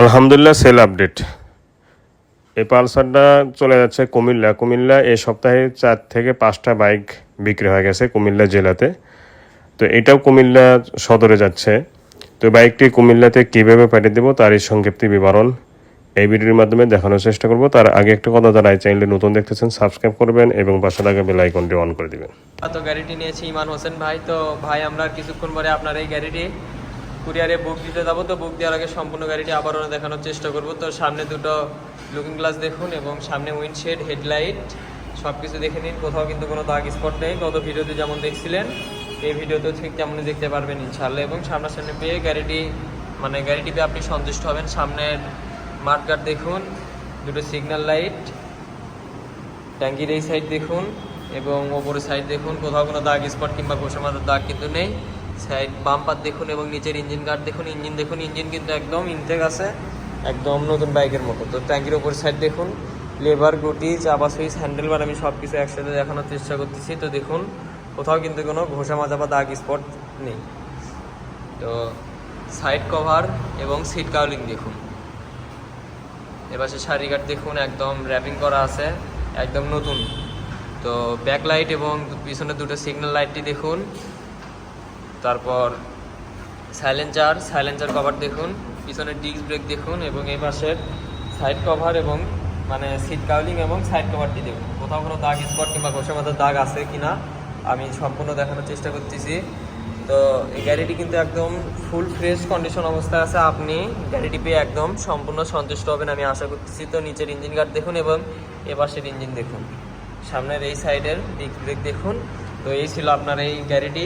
আলহামদুলিল্লাহ sell update এই পালসারটা চলে যাচ্ছে কুমিল্লা। কুমিল্লা এই সপ্তাহে চার থেকে পাঁচটা বাইক বিক্রি হয়ে গেছে কুমিল্লা জেলাতে। তো এটাও কুমিল্লা সদরে যাচ্ছে। তো বাইকটি কুমিল্লাতে কীভাবে পাঠিয়ে দেবো তারই সংক্ষিপ্ত বিবরণ এই ভিডিওর মাধ্যমে দেখানোর চেষ্টা করব। তার আগে একটা কথা যারা এই চ্যানেলে নতুন দেখতেছেন সাবস্ক্রাইব করবেন এবং পাশে থাকা বেল আইকনটি অন করে দিবেন। তো গাড়িটি নিয়েছি ইমান হোসেন ভাই। তো ভাই, আমরা কিছুক্ষণ পরে আপনার এই গাড়িটি কুরিয়ারে বুক দিতে যাব, তো বুক দেওয়ার আগে সম্পূর্ণ গাড়িটি আবারও দেখানোর চেষ্টা করব। তো সামনে দুটো লুকিং গ্লাস দেখুন এবং সামনে উইন্ডশেড হেডলাইট সব কিছু দেখে নিন। কোথাও কিন্তু কোনো দাগ স্পট নেই। গত ভিডিওতে যেমন দেখছিলেন, এই ভিডিওতেও ঠিক তেমনই দেখতে পারবেন ইনশাল্লাহ এবং সামনাসামনি পেয়ে গাড়িটি মানে গাড়িটি পেয়ে আপনি সন্তুষ্ট হবেন। সামনের মাঠগার্ড দেখুন, দুটো সিগন্যাল লাইট ট্যাঙ্কির এই সাইড দেখুন এবং ওপরের সাইড দেখুন। কোথাও কোনো দাগ স্পট কিংবা ঘষা মাথার দাগ কিন্তু নেই। সাইড বাম্পার দেখুন এবং নিচের ইঞ্জিন গার্ড দেখুন, ইঞ্জিন দেখুন, ইঞ্জিন কিন্তু একদম ইনটেক আছে, একদম নতুন বাইকের মতো। তো ট্যাঙ্কির ওপরের সাইড দেখুন, লেবার, গুটি, চাপা সুইচ, হ্যান্ডেল বার আমি সব কিছু একসাথে দেখানোর চেষ্টা করতেছি। তো দেখুন, কোথাও কিন্তু কোনো ঘোষা মাজা বা দাগ স্পট নেই। তো সাইড কভার এবং সিট কাউলিং দেখুন। এপাশে শাড়ি গার্ড দেখুন, একদম র্যাপিং করা আছে, একদম নতুন। তো ব্যাক লাইট এবং পিছনে দুটো সিগন্যাল লাইটটি দেখুন। তারপর সাইলেন্সার সাইলেন্সার কভার দেখুন, পিছনে ডিস্ক ব্রেক দেখুন এবং এই পাশের সাইড কভার এবং মানে সিট কাউলিং এবং সাইড কভারটি দেখুন। কোথাও কোনো দাগ স্পট কিংবা ঘষা মাথার দাগ আছে কি না আমি সম্পূর্ণ দেখানোর চেষ্টা করতেছি। তো এই গাড়িটি কিন্তু একদম ফুল ফ্রেশ কন্ডিশন অবস্থায় আছে। আপনি গাড়িটি পেয়ে একদম সম্পূর্ণ সন্তুষ্ট হবেন আমি আশা করতেছি। তো নিচের ইঞ্জিন গার্ড দেখুন এবং এ পাশের ইঞ্জিন দেখুন। সামনের এই সাইডের ডিস্ক ব্রেক দেখুন। তো এই ছিল আপনার এই গাড়িটি।